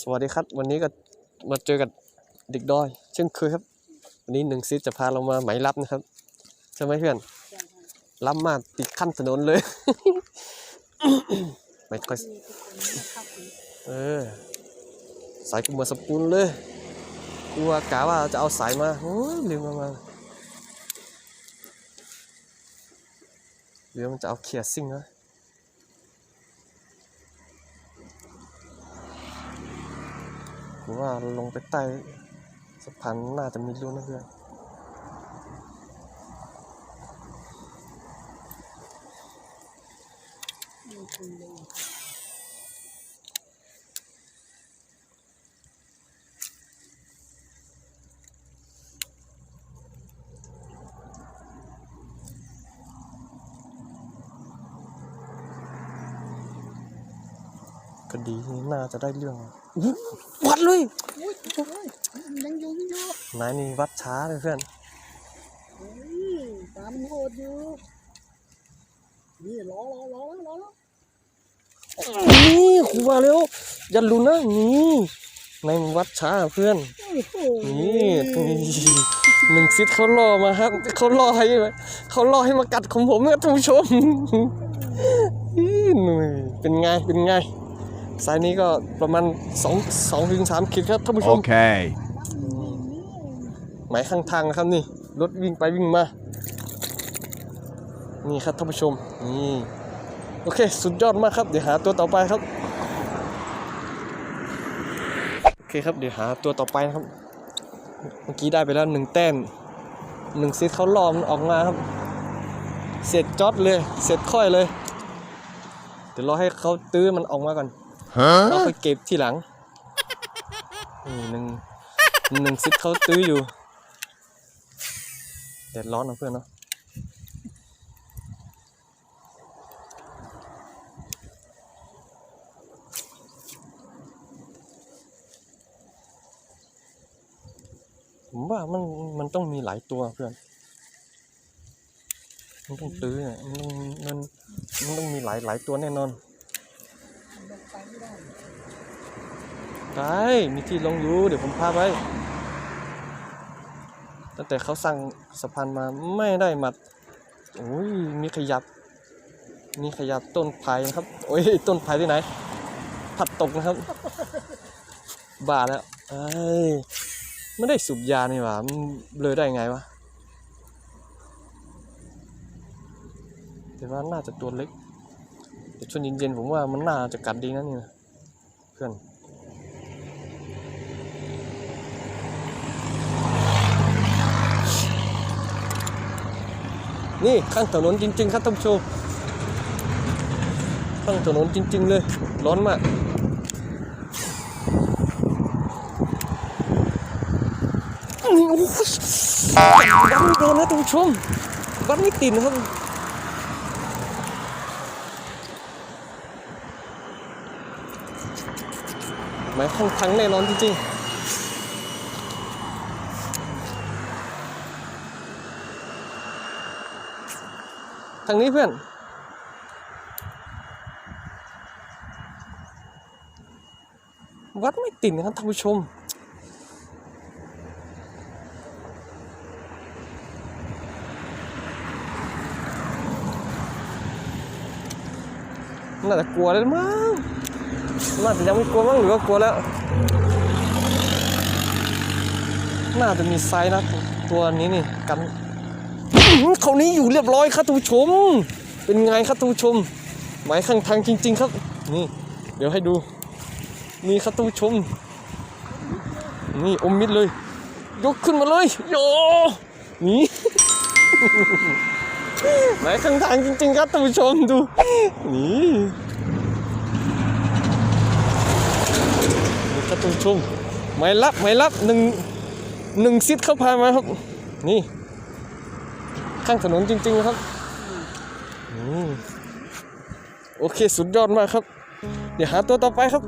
สวัสดีครับ วันนี้ก็มาเจอกับเด็กดอย เช่นเคยครับ วันนี้หนึ่งซิดจะพาเรามาไหมรับนะครับใช่ไหมเพื่อนรับมาติดขั้นถนนเลย ไม่ค่อยเออสายกูมือนสปูนเลยกลัวกะว่าจะเอาสายมาโอ้ยลืมมามาหรือมันจะเอาเคียร์ซิ่งนะ ผมว่าลงไปใต้สะพานน่าจะมีรูนะเพื่อน ก็ดีน่าจะได้เรื่องอุ๊ยวัดเลยอุ้ยโอ้ยยังอยู่ยังอยู่นายนี่วัดช้าเลยเพื่อนเฮ้ยตามนโหดอยู่นี่รอรอรอรอรอนี่ครูว่าเร็วอย่าลุนนะนี่นายมันวัดช้าเพื่อนโอ้โหนี่หนึ่งซิดเขาล่อมาครับเขาล่อให้เขาล่อให้มากัดของผมนะท่านผู้ชมอี้หนุ่ยเป็นไงเป็นไง สายนี้ก็ประมาณสองสองถึงสามขีดครับท่านผู้ชม Okay. หมายข้างทางนะครับนี่รถวิ่งไปวิ่งมา นี่ครับท่านผู้ชมนี่โอเค สุดยอดมากครับ เดี๋ยวหาตัวต่อไปครับโอเคครับเดี๋ยวหาตัวต่อไปนะครับ เมื่อกี้ได้ไปแล้วหนึ่งแต้มหนึ่งเซตเขาล้อมนออกมาครับ เสร็จจอดเลย เสร็จค่อยเลย เดี๋ยวรอให้เขาตื้อมันออกมาก่อน Huh? เราค่อยเก็บทีหลังนี่หนึ่งหนึ่งซิปเขาตื้ออยู่แดดร้อนนะเพื่อนเนาะผมว่ามันมันต้องมีหลายตัวเพื่อน มันต้องตื้ออะมันต้องมันมันต้องมีหลายหลายตัวแน่นอน ไปไม่ได้ไปมีที่ลงอยู่เดี๋ยวผมพาไป ตั้งแต่เขาสั่งสะพานมาไม่ได้มัดโอ้ยมีขยับ มีขยับต้นไผ่นะครับ โอ้ยต้นไผ่ที่ไหน ผัดตกนะครับบ้าแล้วเอ้ไม่ได้สูบยานี่หว่าเลอได้ไงวะแต่ว่าน่าจะตัวเล็ก แต่ช่วงเย็นๆผมว่ามันน่าจะกัดดีนะนี่นะเพื่อนนี่ข้างถนนจริง ๆ ครับท่านผู้ชมข้างถนนจริง ๆ เลย ร้อนมากนี่โอ้ยวัดไม่โดนนะท่านผู้ชมวัดไม่ติดนะครับ หมายข้างทางแน่นอนจริงๆทางนี้เพื่อน วัดไม่ติดนะครับท่านผู้ชม น่าจะกลัวแล้วมั้ง น่าจะยังไม่กลัวมั้งหรือว่ากลัวแล้ว น่าจะมีไซส์นะ ตัวนี้นี่กันเขานี้อยู่เรียบร้อยครับท่านผู้ชม เป็นไงครับท่านผู้ชม หมายข้างทางจริง ๆ ครับ นี่ เดี๋ยวให้ดู นี่ครับท่านผู้ชม นี่อมมิดเลย ยกขึ้นมาเลย โย นี่หมายข้างทางจริง ๆ ครับท่านผู้ชมดู นี่นี่ครับ ท่านผู้ชมหมายลับหมายลับหนึ่งหนึ่งซิดเข้าพามาครับ นี่ ข้างถนนจริง ๆ ครับอโอเคสุดยอดมากครับ เดี๋ยวหาตัวต่อไปครับ